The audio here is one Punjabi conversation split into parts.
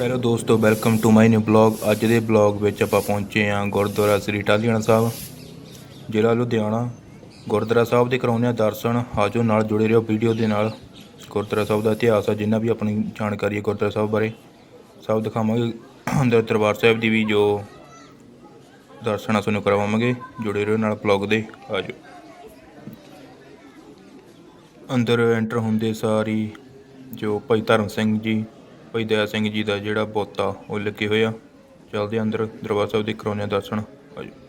ਹੈਲੋ ਦੋਸਤੋ welcome to my new blog ਅੱਜ ਦੇ ਬਲੌਗ ਵਿੱਚ ਆਪਾਂ ਪਹੁੰਚੇ ਹਾਂ ਗੁਰਦੁਆਰਾ ਸ੍ਰੀ ਟਾਲੀਆਣਾ ਸਾਹਿਬ, ਜ਼ਿਲ੍ਹਾ ਲੁਧਿਆਣਾ। ਗੁਰਦੁਆਰਾ ਸਾਹਿਬ ਦੇ ਕਰਾਉਂਦੇ ਹਾਂ ਦਰਸ਼ਨ, ਆਜੋ ਨਾਲ ਜੁੜੇ ਰਹੋ ਵੀਡੀਓ ਦੇ ਨਾਲ। ਗੁਰਦੁਆਰਾ ਸਾਹਿਬ ਦਾ ਇਤਿਹਾਸ ਆ, ਜਿੰਨਾ ਵੀ ਆਪਣੀ ਜਾਣਕਾਰੀ ਹੈ ਗੁਰਦੁਆਰਾ ਸਾਹਿਬ ਬਾਰੇ। ਸਭ ਦਿਖਾਵਾਂਗੇ। ਅੰਦਰ ਦਰਬਾਰ ਸਾਹਿਬ ਦੀ ਵੀ ਜੋ ਦਰਸ਼ਨ ਆ, ਤੁਹਾਨੂੰ ਕਰਵਾਵਾਂਗੇ ਜੁੜੇ ਰਹੋ ਨਾਲ ਬਲੌਗ ਦੇ, ਆਜੋ। ਅੰਦਰ ਐਂਟਰ ਹੁੰਦੇ ਸਾਰੀ ਜੋ ਭਾਈ ਧਰਮ ਸਿੰਘ ਜੀ ਭਾਈ ਦਇਆ ਸਿੰਘ ਜੀ ਦਾ ਜਿਹੜਾ ਬੋਤਾ ਉਹ ਲੱਗੇ ਹੋਏ ਆ। ਚੱਲਦੇ ਆ ਅੰਦਰ ਦਰਬਾਰ ਸਾਹਿਬ ਦੇ ਕਰਾਉਂਦੇ ਹਾਂ ਦਰਸ਼ਨ। ਆਜੋ।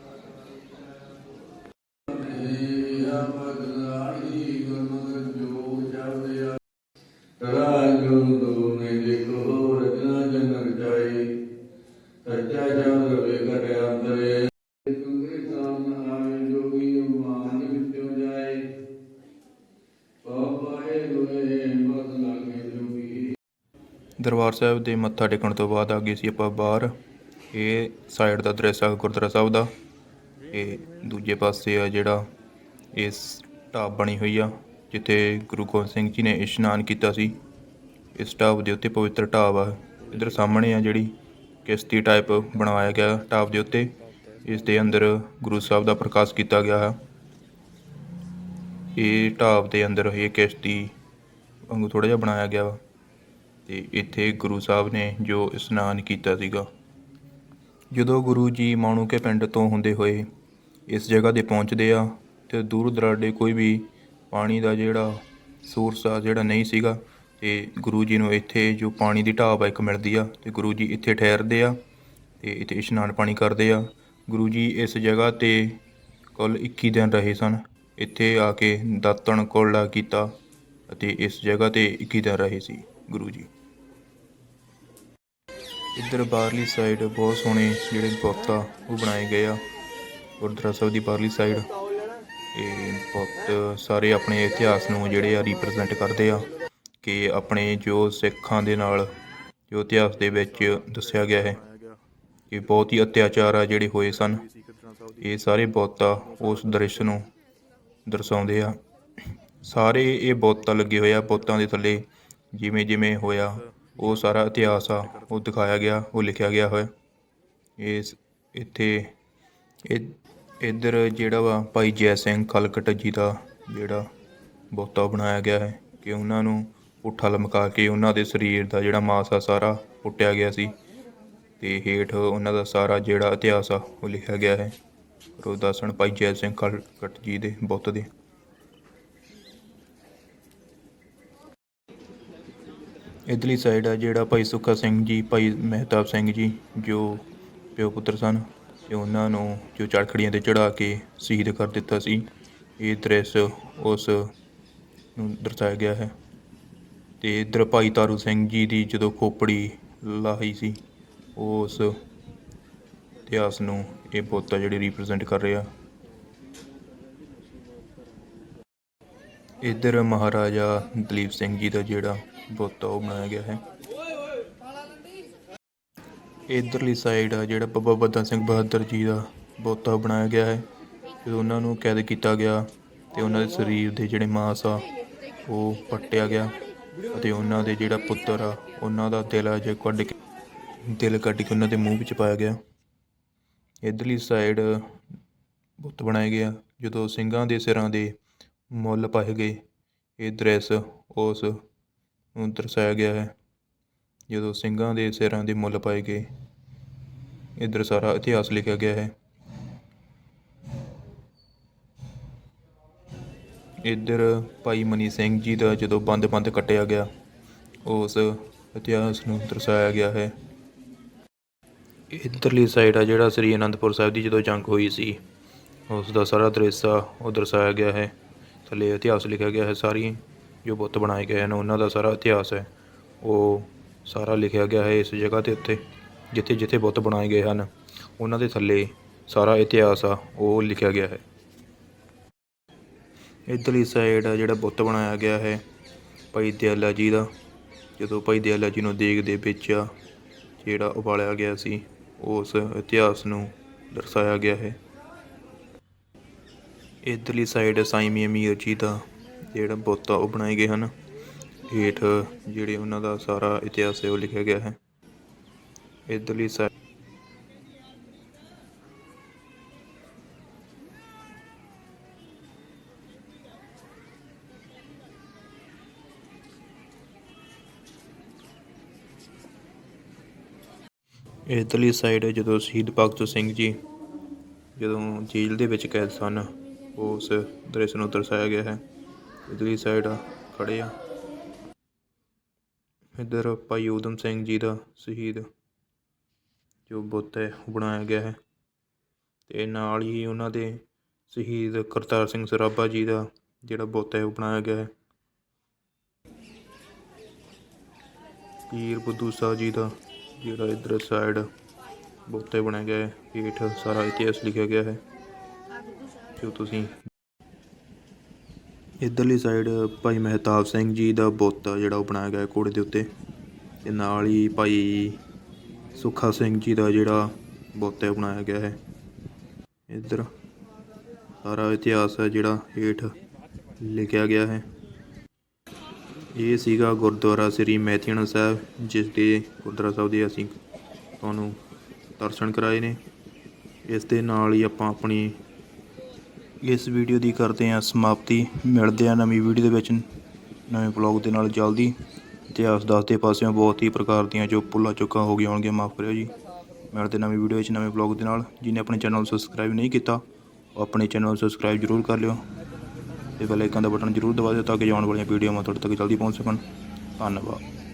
ਦਰਬਾਰ ਸਾਹਿਬ ਦੇ ਮੱਥਾ ਟੇਕਣ ਤੋਂ ਬਾਅਦ ਆ ਗਏ ਸੀ ਆਪਾਂ ਬਾਹਰ। ਇਹ ਸਾਈਡ ਦਾ ਦ੍ਰਿਸ਼ ਆ ਗੁਰਦੁਆਰਾ ਸਾਹਿਬ ਦਾ। ਇਹ ਦੂਜੇ ਪਾਸੇ ਆ ਜਿਹੜਾ ਇਸ ਢਾਬ ਬਣੀ ਹੋਈ ਆ, ਜਿੱਥੇ ਗੁਰੂ ਗੋਬਿੰਦ ਸਿੰਘ ਜੀ ਨੇ ਇਸ਼ਨਾਨ ਕੀਤਾ ਸੀ। ਇਸ ਢਾਬ ਦੇ ਉੱਤੇ ਪਵਿੱਤਰ ਢਾਬ ਆ। ਇਧਰ ਸਾਹਮਣੇ ਆ ਜਿਹੜੀ ਕਿਸ਼ਤੀ ਟਾਈਪ ਬਣਾਇਆ ਗਿਆ ਢਾਬ ਦੇ ਉੱਤੇ। ਇਸ ਦੇ ਅੰਦਰ ਗੁਰੂ ਸਾਹਿਬ ਦਾ ਪ੍ਰਕਾਸ਼ ਕੀਤਾ ਗਿਆ ਹੈ ਇਹ ਢਾਬ ਦੇ ਅੰਦਰ ਇਹ ਕਿਸ਼ਤੀ ਵਾਂਗੂ ਥੋੜਾ ਜਿਹਾ ਬਣਾਇਆ ਗਿਆ ਵਾ। ਤੇ ਇੱਥੇ ਗੁਰੂ ਸਾਹਿਬ ਨੇ ਜੋ ਇਸ਼ਨਾਨ ਕੀਤਾ ਸੀਗਾ। ਜਦੋਂ ਗੁਰੂ ਜੀ ਮਾਣੂਕੇ ਪਿੰਡ ਤੋਂ ਹੁੰਦੇ ਹੋਏ ਇਸ ਜਗ੍ਹਾ ਤੇ ਪਹੁੰਚਦੇ ਆ, ਤੇ ਦੂਰ ਦਰਾਡੇ ਕੋਈ ਵੀ ਪਾਣੀ ਦਾ ਜਿਹੜਾ ਸੋਰਸ ਆ, ਜਿਹੜਾ ਨਹੀਂ ਸੀਗਾ, ਤੇ ਗੁਰੂ ਜੀ ਨੂੰ ਇੱਥੇ ਜੋ ਪਾਣੀ ਦੀ ਢਾਬ ਆ, ਇੱਕ ਮਿਲਦੀ ਆ, ਤੇ ਗੁਰੂ ਜੀ ਇੱਥੇ ਠਹਿਰਦੇ ਆ, ਤੇ ਇੱਥੇ ਇਸ਼ਨਾਨ ਪਾਣੀ ਕਰਦੇ ਆ। ਗੁਰੂ ਜੀ ਇਸ ਜਗ੍ਹਾ ਤੇ ਕੁੱਲ 21 ਦਿਨ ਰਹੇ ਸਨ। ਇੱਥੇ ਆ ਕੇ ਦਾਤਣ ਕੋਲਾ ਕੀਤਾ ਅਤੇ ਇਸ ਜਗ੍ਹਾ ਤੇ 21 ਦਿਨ ਰਹੇ ਸੀ ਗੁਰੂ ਜੀ। ਇੱਧਰ ਬਾਹਰਲੀ ਸਾਈਡ ਬਹੁਤ ਸੋਹਣੇ ਜਿਹੜੇ ਬੁੱਤ ਆ ਉਹ ਬਣਾਏ ਗਏ ਆ। ਗੁਰਦੁਆਰਾ ਸਾਹਿਬ ਦੀ ਬਾਹਰਲੀ ਸਾਈਡ ਇਹ ਬੁੱਤ ਸਾਰੇ ਆਪਣੇ ਇਤਿਹਾਸ ਨੂੰ ਜਿਹੜੇ ਆ ਰਿਪਰੈਜ਼ੈਂਟ ਕਰਦੇ ਆ ਕਿ ਆਪਣੇ ਜੋ ਸਿੱਖਾਂ ਦੇ ਨਾਲ, ਜੋ ਇਤਿਹਾਸ ਦੇ ਵਿੱਚ ਦੱਸਿਆ ਗਿਆ ਹੈ ਕਿ ਬਹੁਤ ਹੀ ਅਤਿਆਚਾਰ ਆ ਜਿਹੜੇ ਹੋਏ ਸਨ। ਇਹ ਸਾਰੇ ਬੁੱਤ ਆ ਉਸ ਦ੍ਰਿਸ਼ ਨੂੰ ਦਰਸਾਉਂਦੇ ਆ। ਸਾਰੇ ਇਹ ਬੁੱਤ ਲੱਗੇ ਹੋਏ ਆ ਬੁੱਤਾਂ ਦੇ ਥੱਲੇ ਜਿਵੇਂ ਜਿਵੇਂ ਹੋਇਆ ਉਹ ਸਾਰਾ ਇਤਿਹਾਸ ਆ, ਉਹ ਦਿਖਾਇਆ ਗਿਆ, ਉਹ ਲਿਖਿਆ ਗਿਆ ਹੋਇਆ। ਇਸ ਇੱਥੇ ਇਹ ਇੱਧਰ ਜਿਹੜਾ ਵਾ ਭਾਈ ਜੈ ਸਿੰਘ ਖਲਕਟ ਜੀ ਦਾ ਜਿਹੜਾ ਬੁੱਤਾ ਬਣਾਇਆ ਗਿਆ ਹੈ ਕਿ ਉਹਨਾਂ ਨੂੰ ਪੁੱਠਾ ਲਮਕਾ ਕੇ ਉਹਨਾਂ ਦੇ ਸਰੀਰ ਦਾ ਜਿਹੜਾ ਮਾਸ ਆ, ਸਾਰਾ ਪੁੱਟਿਆ ਗਿਆ ਸੀ। ਤੇ ਹੇਠ ਉਹਨਾਂ ਦਾ ਸਾਰਾ ਜਿਹੜਾ ਇਤਿਹਾਸ ਆ, ਉਹ ਲਿਖਿਆ ਗਿਆ ਹੈ। ਉਹ ਦੱਸਣ ਭਾਈ ਜੈ ਸਿੰਘ ਖਲਕਟ ਜੀ ਦੇ ਬੁੱਤ ਦੇ। ਇੱਧਰਲੀ ਸਾਈਡ ਆ ਜਿਹੜਾ ਭਾਈ ਸੁੱਖਾ ਸਿੰਘ ਜੀ, ਭਾਈ ਮਹਿਤਾਬ ਸਿੰਘ ਜੀ, ਜੋ ਪਿਓ ਪੁੱਤਰ ਸਨ ਤੇ ਉਹਨਾਂ ਨੂੰ ਜੋ ਚੜਖੜੀਆਂ ਤੇ ਚੜਾ ਕੇ ਸ਼ਹੀਦ ਕਰ ਦਿੱਤਾ ਸੀ। ਇਹ ਦ੍ਰਿਸ਼ ਉਸ ਨੂੰ ਦਰਸਾਇਆ ਗਿਆ ਹੈ। ਤੇ ਇਧਰ ਭਾਈ ਤਾਰੂ ਸਿੰਘ ਜੀ ਦੀ ਜਦੋਂ ਖੋਪੜੀ ਲਾਹੀ ਸੀ ਉਸ ਇਤਿਹਾਸ ਨੂੰ, ਇਹ ਬੁੱਤ ਆ ਜਿਹੜੀ ਰਿਪਰੈਜ਼ੈਂਟ ਕਰ ਰਿਹਾ। ਇੱਧਰ ਮਹਾਰਾਜਾ ਦਲੀਪ ਸਿੰਘ ਜੀ ਦਾ ਜਿਹੜਾ ਬੋਤਾ ਉਹ ਬਣਾਇਆ ਗਿਆ ਹੈ। ਇੱਧਰਲੀ ਸਾਈਡ ਆ, ਜਿਹੜਾ ਬਾਬਾ ਬੱਦਾ ਸਿੰਘ ਬਹਾਦਰ ਜੀ ਦਾ ਬੋਤਾ ਬਣਾਇਆ ਗਿਆ ਹੈ। ਜਦੋਂ ਉਹਨਾਂ ਨੂੰ ਕੈਦ ਕੀਤਾ ਗਿਆ ਤੇ ਉਹਨਾਂ ਦੇ ਸਰੀਰ ਦੇ ਜਿਹੜੇ ਮਾਸ ਆ, ਉਹ ਪੱਟਿਆ ਗਿਆ ਅਤੇ ਉਹਨਾਂ ਦੇ ਜਿਹੜਾ ਪੁੱਤਰ ਆ, ਉਹਨਾਂ ਦਾ ਦਿਲ ਆ ਜੇ ਕੱਢ ਕੇ, ਦਿਲ ਕੱਢ ਕੇ ਉਹਨਾਂ ਦੇ ਮੂੰਹ ਵਿੱਚ ਪਾਇਆ ਗਿਆ। ਇੱਧਰਲੀ ਸਾਈਡ ਬੁੱਤ ਬਣਾਏ ਗਿਆ ਜਦੋਂ ਸਿੰਘਾਂ ਦੇ ਸਿਰਾਂ ਦੇ ਮੁੱਲ ਪਾਏ ਗਏ, ਇਹ ਦ੍ਰਿਸ਼ ਉਸ ਨੂੰ ਦਰਸਾਇਆ ਗਿਆ ਹੈ। ਜਦੋਂ ਸਿੰਘਾਂ ਦੇ ਸਿਰਾਂ ਦੇ ਮੁੱਲ ਪਾਏ ਗਏ, ਇੱਧਰ ਸਾਰਾ ਇਤਿਹਾਸ ਲਿਖਿਆ ਗਿਆ ਹੈ। ਇੱਧਰ ਭਾਈ ਮਨੀ ਸਿੰਘ ਜੀ ਦਾ ਜਦੋਂ ਬੰਦ-ਬੰਦ ਕੱਟਿਆ ਗਿਆ, ਉਸ ਇਤਿਹਾਸ ਨੂੰ ਦਰਸਾਇਆ ਗਿਆ ਹੈ। ਇੱਧਰਲੀ ਸਾਈਡ ਆ ਜਿਹੜਾ ਸ੍ਰੀ ਅਨੰਦਪੁਰ ਸਾਹਿਬ ਦੀ ਜਦੋਂ ਜੰਗ ਹੋਈ ਸੀ, ਉਸ ਦਾ ਸਾਰਾ ਦ੍ਰਿਸ਼ ਆ, ਉਹ ਦਰਸਾਇਆ ਗਿਆ ਹੈ। ਥੱਲੇ ਇਤਿਹਾਸ ਲਿਖਿਆ ਗਿਆ ਹੈ ਸਾਰੀ। ਜੋ ਬੁੱਤ ਬਣਾਏ ਗਏ ਹਨ, ਉਹਨਾਂ ਦਾ ਸਾਰਾ ਇਤਿਹਾਸ ਹੈ। ਉਹ ਸਾਰਾ ਲਿਖਿਆ ਗਿਆ ਹੈ ਇਸ ਜਗ੍ਹਾ ਦੇ ਉੱਤੇ, ਜਿੱਥੇ ਜਿੱਥੇ ਬੁੱਤ ਬਣਾਏ ਗਏ ਹਨ, ਉਹਨਾਂ ਦੇ ਥੱਲੇ ਸਾਰਾ ਇਤਿਹਾਸ ਆ, ਉਹ ਲਿਖਿਆ ਗਿਆ ਹੈ। ਇੱਧਰਲੀ ਸਾਈਡ ਆ ਜਿਹੜਾ ਬੁੱਤ ਬਣਾਇਆ ਗਿਆ ਹੈ, ਭਾਈ ਦਿਆਲਾ ਜੀ ਦਾ। ਜਦੋਂ ਭਾਈ ਦਿਆਲਾ ਜੀ ਨੂੰ ਦੇਗ ਦੇ ਵਿੱਚ ਜਿਹੜਾ ਉਬਾਲਿਆ ਗਿਆ ਸੀ, ਉਸ ਇਤਿਹਾਸ ਨੂੰ ਦਰਸਾਇਆ ਗਿਆ ਹੈ। ਇੱਧਰਲੀ ਸਾਈਡ ਸਾਈਂ ਅਮੀਰ ਜੀ ਦਾ। ਜਿਹੜਾ ਬੁੱਤ ਆ ਉਹ ਬਣਾਏ ਗਏ ਹਨ। ਹੇਠ ਜਿਹੜੇ ਉਹਨਾਂ ਦਾ ਸਾਰਾ ਇਤਿਹਾਸ ਹੈ ਉਹ ਲਿਖਿਆ ਗਿਆ ਹੈ। ਇਧਰਲੀ ਸਾਈਡ ਇਧਰਲੀ ਸਾਈਡ ਜਦੋਂ ਸ਼ਹੀਦ ਭਗਤ ਸਿੰਘ ਜੀ ਜਦੋਂ ਜੇਲ੍ਹ ਦੇ ਵਿੱਚ ਕੈਦ ਸਨ, ਉਸ ਦ੍ਰਿਸ਼ ਨੂੰ ਦਰਸਾਇਆ ਗਿਆ ਹੈ। ਇਧਰਲੀ ਸਾਈਡ ਖੜੇ ਆ। ਇੱਧਰ ਭਾਈ ਊਧਮ ਸਿੰਘ ਜੀ ਦਾ ਸ਼ਹੀਦ, ਜੋ ਬੁੱਤ ਹੈ, ਉਹ ਬਣਾਇਆ ਗਿਆ ਹੈ। ਤੇ ਨਾਲ ਹੀ ਉਹਨਾਂ ਦੇ ਸ਼ਹੀਦ ਕਰਤਾਰ ਸਿੰਘ ਸਰਾਭਾ ਜੀ ਦਾ ਜਿਹੜਾ ਬੁੱਤ ਹੈ, ਉਹ ਬਣਾਇਆ ਗਿਆ ਹੈ। ਪੀਰ ਬੁੱਧੂ ਸਾਹਿਬ ਜੀ ਦਾ ਜਿਹੜਾ ਇੱਧਰ ਸਾਈਡ ਬੁੱਤ ਹੈ ਬਣਾਇਆ ਗਿਆ ਹੈ, ਹੇਠ ਸਾਰਾ ਇਤਿਹਾਸ ਲਿਖਿਆ ਗਿਆ ਹੈ। ਜੋ ਤੁਸੀਂ ਇੱਧਰਲੀ ਸਾਈਡ ਭਾਈ ਮਹਿਤਾਬ ਸਿੰਘ ਜੀ ਦਾ ਬੁੱਤ ਆ ਜਿਹੜਾ ਉਹ ਬਣਾਇਆ ਗਿਆ ਹੈ ਘੋੜੇ ਦੇ ਉੱਤੇ। ਤੇ ਨਾਲ ਹੀ ਭਾਈ ਸੁੱਖਾ ਸਿੰਘ ਜੀ ਦਾ ਜਿਹੜਾ ਬੁੱਤ ਹੈ ਬਣਾਇਆ ਗਿਆ ਹੈ। ਇੱਧਰ ਸਾਰਾ ਇਤਿਹਾਸ ਹੈ ਜਿਹੜਾ ਹੇਠ ਲਿਖਿਆ ਗਿਆ ਹੈ। ਇਹ ਸੀਗਾ ਗੁਰਦੁਆਰਾ ਸ੍ਰੀ ਮੈਥੀਆਣਾ ਸਾਹਿਬ, ਜਿਸ ਦੇ ਗੁਰਦੁਆਰਾ ਸਾਹਿਬ ਦੇ ਅਸੀਂ ਤੁਹਾਨੂੰ ਦਰਸ਼ਨ ਕਰਾਏ ਨੇ। ਇਸ ਦੇ ਨਾਲ ਹੀ ਆਪਾਂ ਆਪਣੀ ਇਸ ਵੀਡੀਓ ਦੀ ਕਰਦੇ ਹਾਂ ਸਮਾਪਤੀ। ਮਿਲਦੇ ਹਾਂ ਨਵੀਂ ਵੀਡੀਓ ਦੇ ਵਿੱਚ। ਨਵੇਂ ਬਲੌਗ ਦੇ ਨਾਲ ਜਲਦੀ। ਇਤਿਹਾਸ ਦੱਸਦੇ ਪਾਸਿਓਂ ਬਹੁਤ ਹੀ ਪ੍ਰਕਾਰ ਦੀਆਂ ਜੋ ਪੁੱਲਾ ਚੁੱਕਾ ਹੋ ਗਈਆਂ ਹੋਣਗੀਆਂ, ਮਾਫ ਕਰਿਓ ਜੀ। ਮਿਲਦੇ ਨਵੀਂ ਵੀਡੀਓ ਵਿੱਚ, ਨਵੇਂ ਬਲੌਗ ਦੇ ਨਾਲ। ਜਿਹਨੇ ਆਪਣੇ ਚੈਨਲ ਨੂੰ ਸਬਸਕ੍ਰਾਈਬ ਨਹੀਂ ਕੀਤਾ, ਉਹ ਆਪਣੇ ਚੈਨਲ ਨੂੰ ਸਬਸਕ੍ਰਾਈਬ ਜ਼ਰੂਰ ਕਰ ਲਿਓ। ਤੇ ਬੈਲ ਆਈਕਨ ਦਾ ਬਟਨ ਜ਼ਰੂਰ ਦਬਾ ਦਿਓ ਤਾਂ ਕਿ ਆਉਣ ਵਾਲੀਆਂ ਵੀਡੀਓਆਂ ਤੁਹਾਡੇ ਤੱਕ ਜਲਦੀ ਪਹੁੰਚ ਸਕਣ। ਧੰਨਵਾਦ।